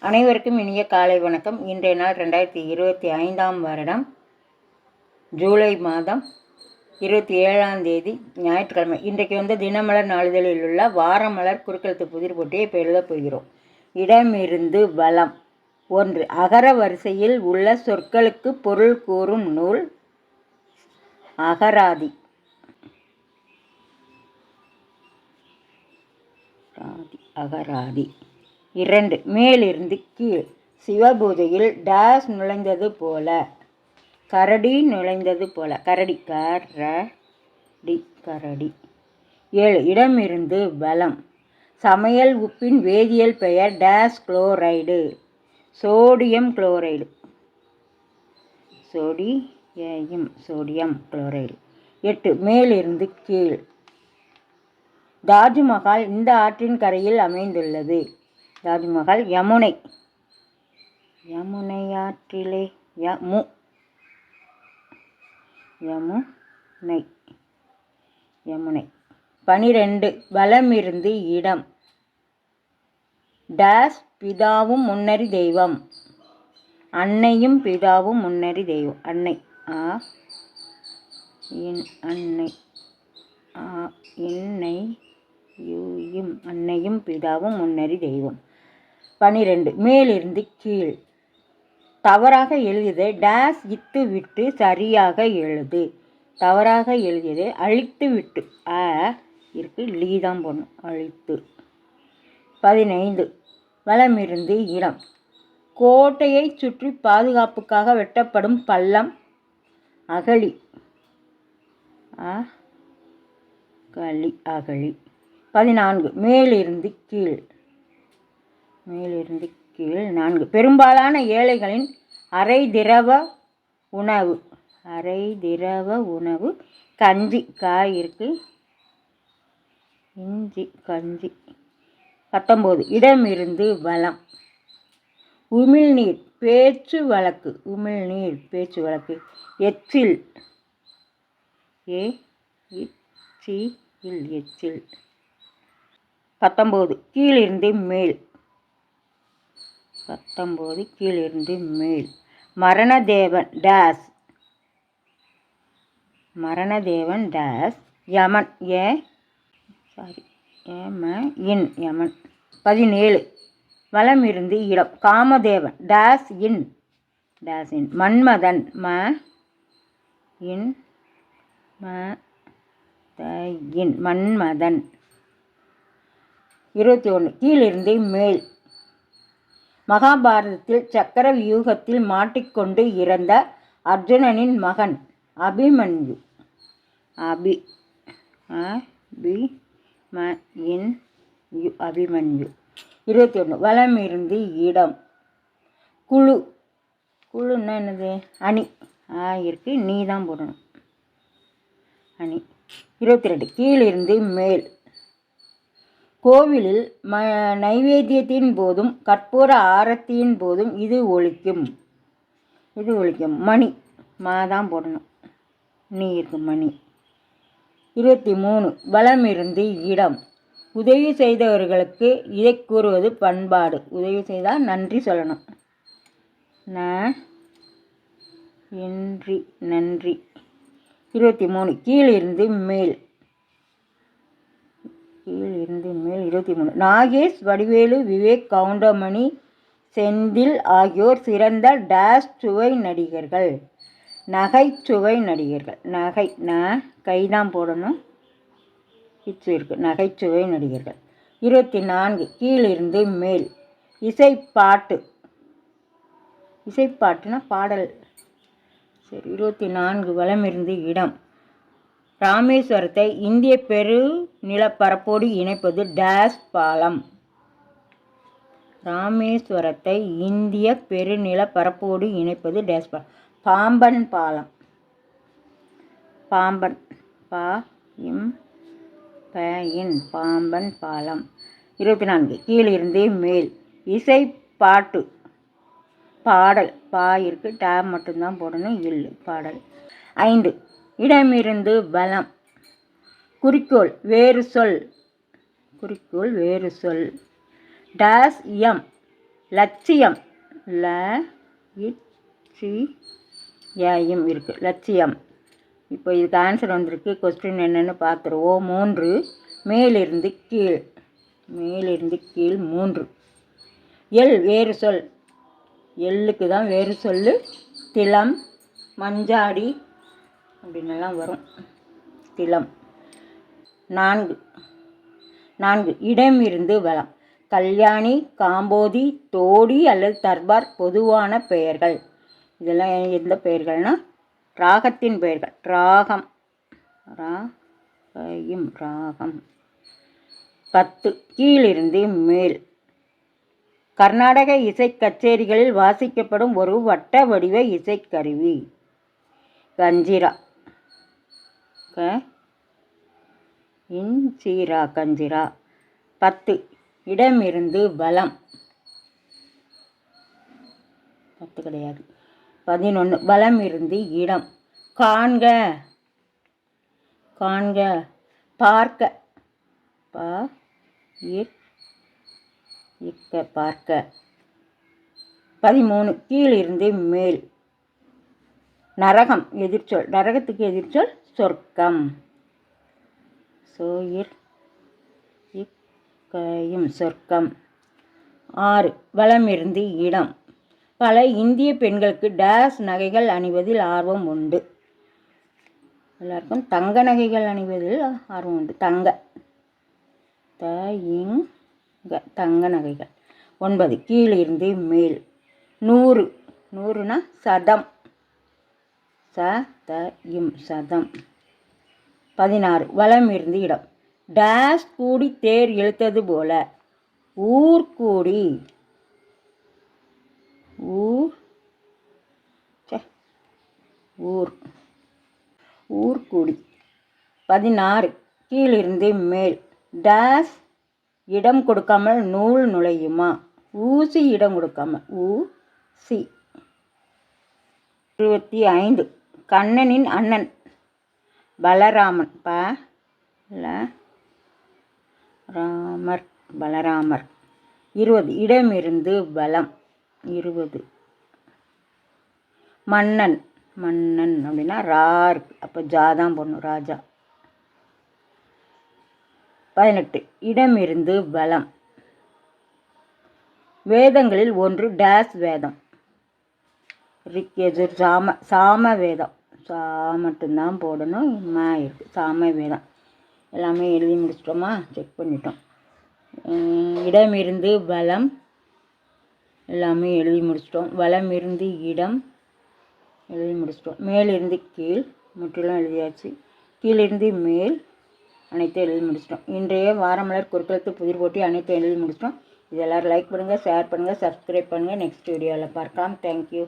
அனைவருக்கும் இனிய காலை வணக்கம். இன்றைய நாள் ரெண்டாயிரத்தி இருபத்தி ஐந்தாம் வருடம் ஜூலை மாதம் இருபத்தி ஏழாம் தேதி ஞாயிற்றுக்கிழமை. இன்றைக்கு வந்து தினமலர் நாளிதழில் உள்ள வாரமலர் குறுக்கெழுத்து புதிர் போட்டியை இப்போ எழுதப் போகிறோம். இடமிருந்து வலம். ஒன்று அகர வரிசையில் உள்ள சொற்களுக்கு பொருள் கூறும் நூல் அகராதி. அகராதி. இரண்டு. மேலிருந்து கீழ். சிவபூஜையில் டேஸ் நுழைந்தது போல. கரடி நுழைந்தது போல. கரடி கரடி கரடி. ஏழு. இடமிருந்து வலம். சமையல் உப்பின் வேதியியல் பெயர் dash chloride. Sodium chloride. Sodium sodium chloride. எட்டு. மேலிருந்து கீழ். தாஜ்மஹால் இந்த ஆற்றின் கரையில் அமைந்துள்ளது. தாஜ்மஹால் யமுனை. யமுனை ஆற்றிலே யமு. யமுனை. யமுனை. பனிரெண்டு. வலமிருந்து இடம். டேஸ் பிதாவும் முன்னறி தெய்வம். அன்னையும் பிதாவும் முன்னறி தெய்வம். அன்னை. ஆ. இன் அன்னை. ஆ. என்னை யூயும் அன்னையும் பிதாவும் முன்னறி தெய்வம். பனிரெண்டு. மேலிருந்து கீழ். தவறாக எழுதியது டேஸ் இத்து விட்டு சரியாக எழுது. தவறாக எழுதியது அழித்து விட்டு. அ இருக்கு லீ தான் போடணும். அழித்து. பதினைந்து. வளமிருந்து இடம் கோட்டையை சுற்றி பாதுகாப்புக்காக வெட்டப்படும் பள்ளம். அகழி. ஆ களி அகழி. பதினான்கு. மேலிருந்து கீழ். மேலிருந்து கீழ் நான்கு. பெரும்பாலான ஏழைகளின் அரை திரவ உணவு அரை திரவ உணவு கஞ்சி காய் இருக்கு. இஞ்சி கஞ்சி. பத்தொம்போது இடமிருந்து வளம். உமிழ்நீர் பேச்சு வழக்கு. உமிழ்நீர் பேச்சு வழக்கு. எச்சில். ஏ இச்சி இல் எச்சில். பத்தொம்போது கீழிருந்து மேல். பத்தொம்போது கீழிருந்து மேல் மரணதேவன் டேஸ். மரணதேவன் டேஸ். யமன் ஏ சாரி ஏம இன் யமன். பதினேழு. வலமிருந்து இடம். Kamadevan days in. Dash in. Manmadhan ம இன். ம த இன். மன்மதன். இருபத்தி ஒன்று கீழிருந்து மேல் மகாபாரதத்தில் சக்கர வியூகத்தில் மாட்டிக்கொண்டு இறந்த அர்ஜுனனின் மகன் அபிமன்யு. அபி அபி ம இன் யு அபிமன்யு. இருபத்தி ஒன்று வலமிருந்து இடம். குழு குழுன்னா என்னது? அணி. ஆ இருக்கு. நீ தான் போடணும். அணி. இருபத்தி ரெண்டு கீழிருந்து மேல். கோவிலில் ம நைவேத்தியத்தின் போதும் கற்பூர ஆரத்தியின் போதும் இது ஒழிக்கும். இது ஒழிக்கும். மணி. மா தான் போடணும். நீ இருக்கு மணி. இருபத்தி மூணு. பலமிருந்து இடம். உதவி செய்தவர்களுக்கு இதை கூறுவது பண்பாடு. உதவி செய்தால் நன்றி சொல்லணும். ந இன்றி நன்றி. இருபத்தி மூணு. கீழிருந்து மேல். கீழ் இருந்து மேல் இருபத்தி மூணு. நாகேஷ் வடிவேலு விவேக் கவுண்டமணி செந்தில் ஆகியோர் சிறந்த டேஷ் சுவை நடிகர்கள். நகைச்சுவை நடிகர்கள். நகை ந கைதான் போடணும். இச்சு இருக்குது நகைச்சுவை நடிகர்கள். இருபத்தி நான்கு கீழிருந்து மேல். இசைப்பாட்டு. இசைப்பாட்டுனா பாடல். சரி இருபத்தி நான்கு வளமிருந்து இடம். ராமேஸ்வரத்தை இந்திய பெரு நிலப்பரப்போடு இணைப்பது டேஸ் பாலம். ராமேஸ்வரத்தை இந்திய பெருநிலப்பரப்போடு இணைப்பது டேஸ் பாலம் பாம்பன் பாலம். பாம்பன் பா இம் ப இன் பாம்பன் பாலம். இருபத்தி நான்கு கீழிருந்து மேல். இசை பாட்டு பாடல். பா இருக்கு டேப் மட்டும்தான் போடணும் இல் பாடல். ஐந்து இடமிருந்து பலம் குறிக்கோள் வேறு சொல். குறிக்கோள் வேறு சொல். Dash M. லட்சியம். ல இச்சி இருக்குது லட்சியம். இப்போ இதுக்கு ஆன்சர் வந்திருக்கு. கொஸ்டின் என்னென்னு பார்த்துருவோம் மூன்று. மேலிருந்து கீழ். மேலிருந்து கீழ் மூன்று. எல் வேறு சொல். எள்ளுக்கு தான் வேறு சொல் திலம் மஞ்சாடி அப்படின்னெல்லாம் வரும். திலம். நான்கு. நான்கு. இடம் இருந்து வளம் கல்யாணி காம்போதி தோடி அல்லது தர்பார் பொதுவான பெயர்கள். இதெல்லாம் எந்த பெயர்கள்னா? ராகத்தின் பெயர்கள். ராகம். ராகம் ராகம். பத்து. கீழிருந்து மேல். கர்நாடக இசை கச்சேரிகளில் வாசிக்கப்படும் ஒரு வட்ட வடிவ இசைக்கருவி கஞ்சிரா. க. இஞ்சீரா கஞ்சிரா. பத்து. இடமிருந்து பலம் பத்து கிடையாது. பதினொன்று பலம் இருந்து இடம். காண்க. காண்க. பார்க்க. பா. இக்க. பார்க்க. பதிமூணு. கீழிருந்து மேல். நரகம். எதிர்ச்சொல். நரகத்துக்கு எதிர்ச்சொல். சொர்க்கம். சோயிர் இக்கையும் சொர்க்கம். ஆறு வளமிருந்து இடம். பல இந்திய பெண்களுக்கு டேஸ் நகைகள் அணிவதில் ஆர்வம் உண்டு. எல்லாருக்கும் தங்க நகைகள் அணிவதில் ஆர்வம் உண்டு. தங்க. த இங் தங்க நகைகள். ஒன்பது கீழிருந்து மேல். நூறு. நூறுனா சதம். ச த இம் சதம். பதினாறு. வளம் இருந்து இடம். டேஸ் கூடி தேர் இழுத்தது போல. ஊர் கூடி. ஊர். ஊர். ஊர் கூடி. பதினாறு. கீழிருந்து மேல். டேஸ் இடம் கொடுக்காமல் நூல் நுழையுமா? ஊசி இடம் கொடுக்காமல் ஊ சி. இருபத்தி ஐந்து. கண்ணனின் அண்ணன். பலராமன். ப ராமர். பலராமர். இருபது. இடமிருந்து பலம். இருபது. மன்னன். மன்னன் அப்படின்னா ரா அப்போ ஜாதான் பொண்ணு போடணும். ராஜா. பதினெட்டு. இடமிருந்து பலம். வேதங்களில் ஒன்று டேஸ் வேதம். ரிக்கேஜர் சாம சாம வேதம் சா மட்டும்தான் போடணும் மா இருக்குது சாம வேதம் எல்லாமே எழுதி முடிச்சிட்டோமா? செக் பண்ணிட்டோம். இடம் இருந்து வளம். எல்லாமே எழுதி முடிச்சிட்டோம். வளம் இருந்து இடம் எழுதி முடிச்சிட்டோம். மேலிருந்து கீழ். முற்றிலும் எழுதியாச்சு. கீழிருந்து மேல். அனைத்தும் எழுதி முடிச்சிட்டோம். இன்றைய வாரமலர் குறுக்கெழுத்து புதிர் போட்டி அனைத்தும் எழுதி முடிச்சிட்டோம். இதெல்லாம் லைக் பண்ணுங்கள் ஷேர் பண்ணுங்கள் சப்ஸ்கிரைப் பண்ணுங்கள் நெக்ஸ்ட் வீடியோவில் பார்க்கலாம். தேங்க்யூ